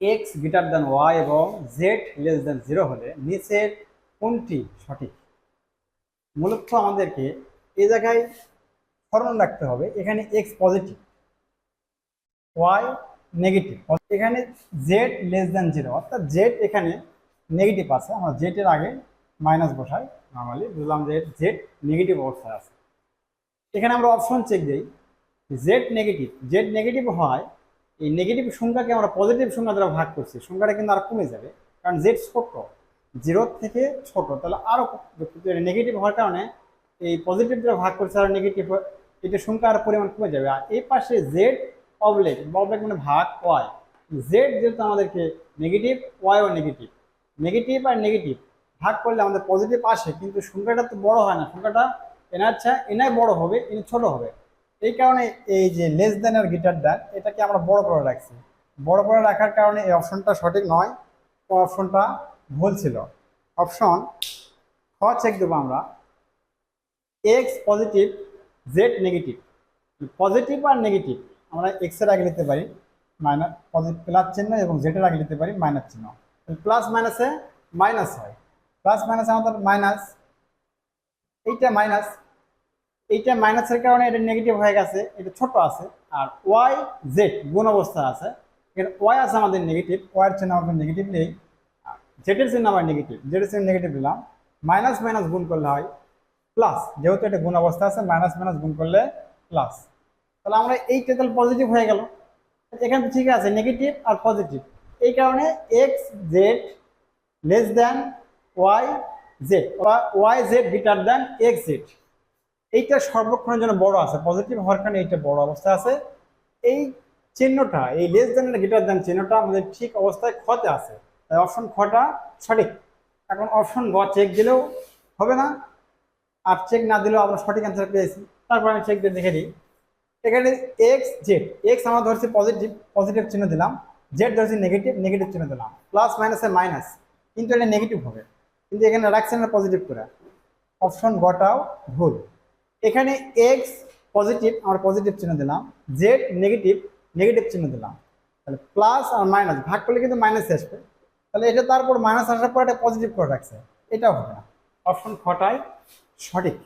X greater than Y এবং Z less than zero হলে নিচের কোনটি সঠিক? মূলত আমাদেরকে এ জায়গায় স্মরণ রাখতে হবে, এখানে এক্স পজিটিভ ওয়াই নেগেটিভ এখানে জেড লেস দেন জিরো অর্থাৎ জেড এখানে নেগেটিভ আছে, আমরা জেডের আগে মাইনাস বসাই নর্মালি বুঝলাম যে জেড নেগেটিভ অবস্থায় আছে। এখানে আমরা অপশন চেক দিই জেড নেগেটিভ জেড নেগেটিভ হয় এই নেগেটিভ সংখ্যাকে আমরা পজিটিভ সংখ্যা দ্বারা ভাগ করছি, সংখ্যাটা কিন্তু আর কমে যাবে, কারণ জেড ছোট জিরোর থেকে ছোট, তাহলে আরও নেগেটিভ হওয়ার কারণে এই পজিটিভ দ্বারা ভাগ করছে আর নেগেটিভ এটা সংখ্যার পরিমাণ কমে যাবে। আর এই পাশে জেড অবলেক অবলেক মানে ভাগ ওয়াই জেড যেহেতু আমাদেরকে নেগেটিভ ওয়াইও নেগেটিভ নেগেটিভ আর নেগেটিভ ভাগ করলে আমাদের পজিটিভ আসে, কিন্তু সংখ্যাটা তো বড় হয় না, সংখ্যাটা এনার আচ্ছা এনাই বড় হবে এনে ছোট হবে। এই কারণে এই যে লেস দেন আর গিটার দেন এটাকে আমরা বড় করে রাখছি। বড় করে রাখার কারণে এই অপশনটা সঠিক নয়। অপশনটা ভুল ছিল। অপশন খ চেক দেবো আমরা। X positive Z negative positive আর নেগেটিভ আমরা এক্সের আগে নিতে পারি। মাইনাস পজিটিভ প্লাস চিহ্ন এবং জেডের আগে নিতে পারি মাইনাস চিহ্ন। প্লাস মাইনাসে মাইনাস হয়। প্লাস মাইনাসে আমাদের মাইনাস এইটা মাইনাস এইটা মাইনাসের কারণে এটা নেগেটিভ হয়ে গেছে, এটা ছোট আছে, আর ওয়াই জেড গুণ অবস্থা আছে। এখানে ওয়াই আছে আমাদের নেগেটিভ ওয়াইয়ের চিহ্ন আমাদের নেগেটিভ নেই। জেডের চিহ্ন আমার নেগেটিভ জেডের চিহ্ন নেগেটিভ দিলাম মাইনাস মাইনাস গুণ করলে হয় প্লাস যেহেতু এটা গুণ অবস্থা আছে মাইনাস মাইনাস গুণ করলে প্লাস তাহলে আমরা এই তাহলে পজিটিভ হয়ে গেল। এখানে তো ঠিক আছে নেগেটিভ আর পজিটিভ এই কারণে X Z less than Y Z Y Z greater than X Z এইটা সর্বক্ষণের জন্য বড় আছে। পজিটিভ হওয়ার কারণে এইটা বড় অবস্থা আছে। এই চিহ্নটা, এই লেস দেন গ্রেটার দেন চিহ্নটা আমাদের ঠিক অবস্থায় খতে আছে। তাই অপশন খটা সঠিক। এখন অপশন গ চেক দিলেও হবে না। আর চেক না দিলেও আমরা সঠিক অ্যান্সার পেয়েছি। তারপর আমি চেক দিয়ে দেখে দিই এখানে এক্স জেড এক্স আমরা ধরছি পজিটিভ পজিটিভ চিহ্ন দিলাম। জেড ধরছি নেগেটিভ নেগেটিভ চিহ্ন দিলাম। প্লাস মাইনাসে মাইনাস কিন্তু এটা নেগেটিভ হবে। কিন্তু এখানে রাখছেন না পজিটিভ করে। অপশন গটাও ভুল। এখানে এক্স পজিটিভ আমরা পজিটিভ চিহ্ন দিলাম জেড নেগেটিভ নেগেটিভ চিহ্ন দিলাম। তাহলে প্লাস আর মাইনাস ভাগ করলে কিন্তু মাইনাস আসবে। তাহলে এটা তারপর মাইনাস আসার পর এটা পজিটিভ করে রাখছে। এটাও হবে না। অপশন খটাই সঠিক।